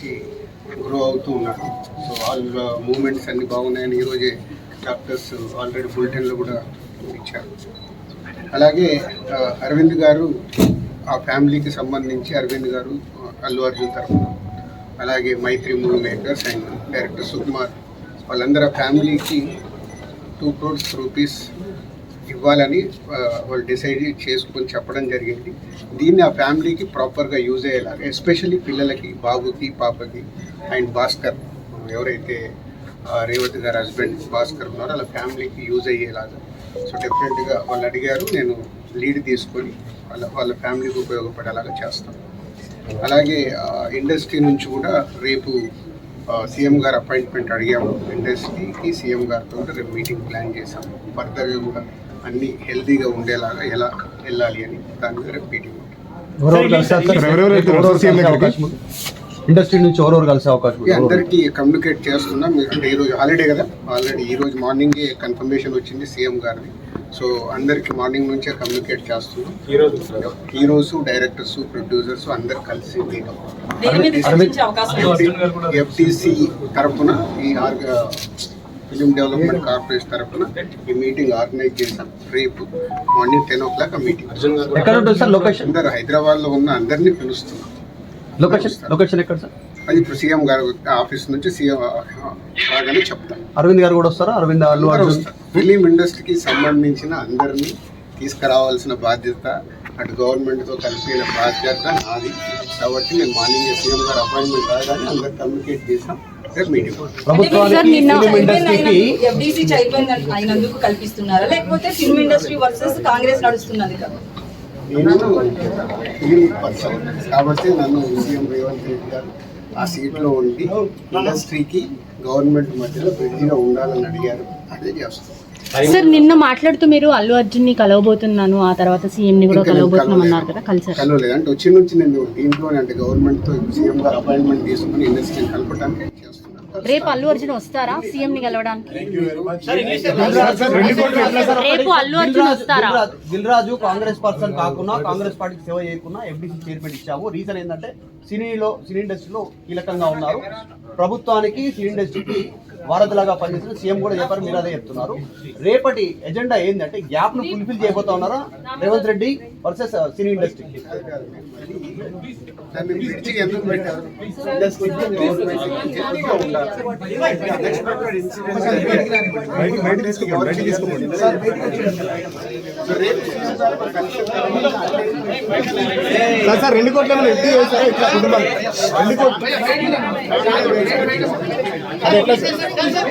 వచ్చి గ్రో అవుతూ ఉన్నారు. సో వాళ్ళ మూమెంట్స్ అన్ని బాగున్నాయని ఈరోజే డాక్టర్స్ ఆల్రెడీ బులెటిన్లో కూడా ఇచ్చారు. అలాగే అరవింద్ గారు ఆ ఫ్యామిలీకి సంబంధించి అరవింద్ గారు అల్లు అర్జున్ తరఫున అలాగే Mythri movie makers and director Sukumar వాళ్ళందరూ ఆ ఫ్యామిలీకి టూ క్రోడ్స్ రూపీస్ ఇవ్వాలని వాళ్ళు డిసైడ్ చేసుకొని చెప్పడం జరిగింది. దీన్ని ఆ ఫ్యామిలీకి ప్రాపర్గా యూజ్ అయ్యేలాగా ఎస్పెషల్లీ పిల్లలకి బాబుకి పాపకి అండ్ భాస్కర్ ఎవరైతే రేవతి గారి హస్బెండ్ భాస్కర్ ఉన్నారో వాళ్ళ ఫ్యామిలీకి యూజ్ అయ్యేలాగా. సో డెఫినెట్గా వాళ్ళు అడిగారు నేను లీడ్ తీసుకొని వాళ్ళ వాళ్ళ ఫ్యామిలీకి ఉపయోగపడేలాగా చేస్తాను అలాగే ఇండస్ట్రీ నుంచి కూడా రేపు సీఎం గారు అపాయింట్మెంట్ అడిగాము. ఇండస్ట్రీకి సీఎం గారితో రేపు మీటింగ్ ప్లాన్ చేసాము ఫర్దర్గా కూడా అన్ని హెల్తీగా ఉండేలాగా ఎలా వెళ్ళాలి అని దాని మీద మీటింగ్? ఇండస్ట్రీ నుంచి ఎవరెవరు కలిసే అవకాశం? అందరికీ కమ్యూనికేట్ చేస్తున్నాం మీరు అంటే ఈరోజు హాలిడే కదా ఆల్రెడీ ఈ రోజు మార్నింగే కన్ఫర్మేషన్ వచ్చింది సీఎం గారిది. సో అందరికి మార్నింగ్ నుంచే కమ్యూనికేట్ చేస్తున్నాం. హీరోస్ డైరెక్టర్స్ ప్రొడ్యూసర్స్ అందరు కలిసి? ఎఫ్టీసీ తరఫున ఈ ఫిలిం డెవలప్మెంట్ కార్పొరేషన్ తరఫున ఈ మీటింగ్ ఆర్గనైజ్ చేశాం. రేపు మార్నింగ్ టెన్ ఓ క్లాక్ ఆ మీటింగ్ అందరు హైదరాబాద్లో ఉన్న అందరినీ పిలుస్తున్నాం. లొకేషన్ ఎక్కడ సార్? అది ఇప్పుడు సీఎం గారు ఆఫీస్ నుంచి సీఎం రాగానే చెప్తాం. అరవింద్ గారు కూడా వస్తారా? అరవింద్ అల్లు ఫిలిం ఇండస్ట్రీకి సంబంధించిన అందరినీ తీసుకురావాల్సిన బాధ్యత అటు గవర్నమెంట్తో కలిపిన బాధ్యత నాది. కాబట్టి నేను మార్నింగ్ సీఎం గారు అపాయింట్మెంట్ రాగానే అందరు కమ్యూనికేట్ చేసాం ఎఫ్డీసీ చైర్మన్ అయినందుకు కల్పిస్తున్నారా? లేకపోతే ఫిల్మ్ ఇండస్ట్రీ వర్సెస్ కాంగ్రెస్ నడుస్తున్నది కదా. నేను ఫిలిం పర్సన్ కాబట్టి నన్ను సీఎం రేవంత్ రెడ్డి గారు ఆ సీట్లో ఉండి ఇండస్ట్రీకి గవర్నమెంట్ మధ్యలో బ్రిడ్జిగా ఉండాలని అడిగారు. అదే చేస్తాం. సార్ నిన్న మాట్లాడుతూ మీరు అల్లు అర్జున్ని కలవబోతున్నాను ఆ తర్వాత సీఎం ని కూడా కలవబోతున్నాం అన్నారు. కదా కలిసారు కలవలేదు. అంటే వచ్చి నుంచి నేను దీంట్లోనే అంటే గవర్నమెంట్తో సీఎం గారు అపాయింట్మెంట్ తీసుకుని ఇండస్ట్రీని కలపడానికి రేపు అల్లు అర్జున్ వస్తారా సీఎం ని కలవడానికి సార్, రేపు అల్లు అర్జున్ వస్తారా? దిల్ రాజు కాంగ్రెస్ పర్సన్ కాకుండా కాంగ్రెస్ పార్టీకి సేవ చేయకుండా ఎఫ్డీసీ చైర్మన్ ఇచ్చాము రీజన్ ఏంటంటే సినీలో సినీ ఇండస్ట్రీలో కీలకంగా ఉన్నారు. ప్రభుత్వానికి సినీ ఇండస్ట్రీకి వారధిలాగా పనిచేసిన సీఎం కూడా చెప్పారు మీరు అదే చెప్తున్నారు. రేపటి ఎజెండా ఏంటంటే గ్యాప్ను ఫుల్ఫిల్ చేయబోతా ఉన్నారా? Revanth Reddy versus cine industry. Sir రెండు కోట్ల రెండు కోట్లు? అది ఎట్లా సార్